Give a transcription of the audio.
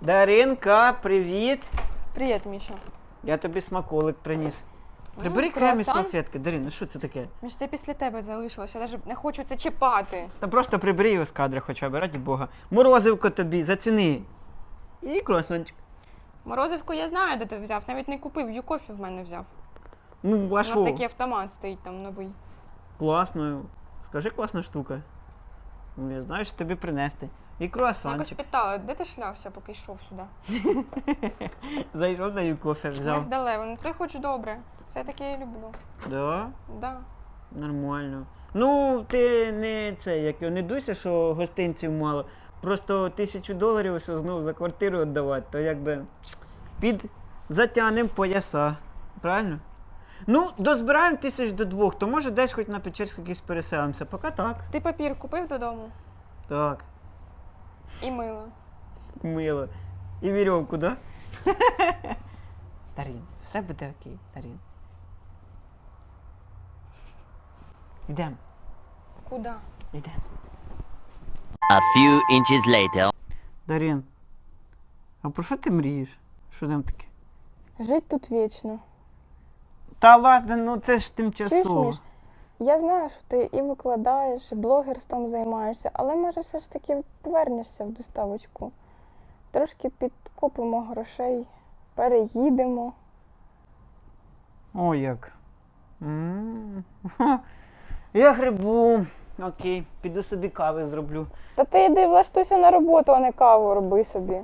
Даринка, привіт! Привіт, Міша. Я тобі смаколик приніс. Прибери М, крем із круасан? салфетки. Дарин, ну що це таке? Міш, це після тебе залишилося, я навіть не хочу це чіпати. Та просто прибери його з кадра хоча б, раді Бога. Морозивко тобі, заціни. І круасанчик. Морозивку я знаю, де ти взяв, навіть не купив, Юкофі в мене взяв. Ну, а У нас що? такий автомат стоїть там новий. Класно. Скажи, класна штука. Ну, я знаю, що тобі принести. І Якось круасанчик. питала, де ти шлявся, поки йшов сюди? Зайшов на юкофе, взяв. Мигдалево, ну це хоч добре. Це таке я люблю. Да? Да. Нормально. Ну, ти не це, як його, не дуйся, що гостинців мало. Просто тисячу доларів ось знову за квартиру віддавати, то якби під затягнем пояса. Правильно? Ну, дозбираємо тисяч до двох, то може десь хоч на Печерськ якийсь переселимося. Поки так. Ти папір купив додому Так. І мило. Мило. І вірьовку, да? Дарін, все буде окей, Дарін. Йдемо, Куди? йдемо. A few inches later. Дарін, а про що ти мрієш? Що там таке? Жить тут вічно. Та ладно, ну це ж тимчасово. Чуєш, Я знаю, що ти і викладаєш, і блогерством займаєшся, але може все ж таки повернешся в доставочку. Трошки підкопимо грошей, переїдемо. О, як. М. Ха. Я грибу. Окей, піду собі кави зроблю. Та ти йди влаштуйся на роботу, а не каву роби собі.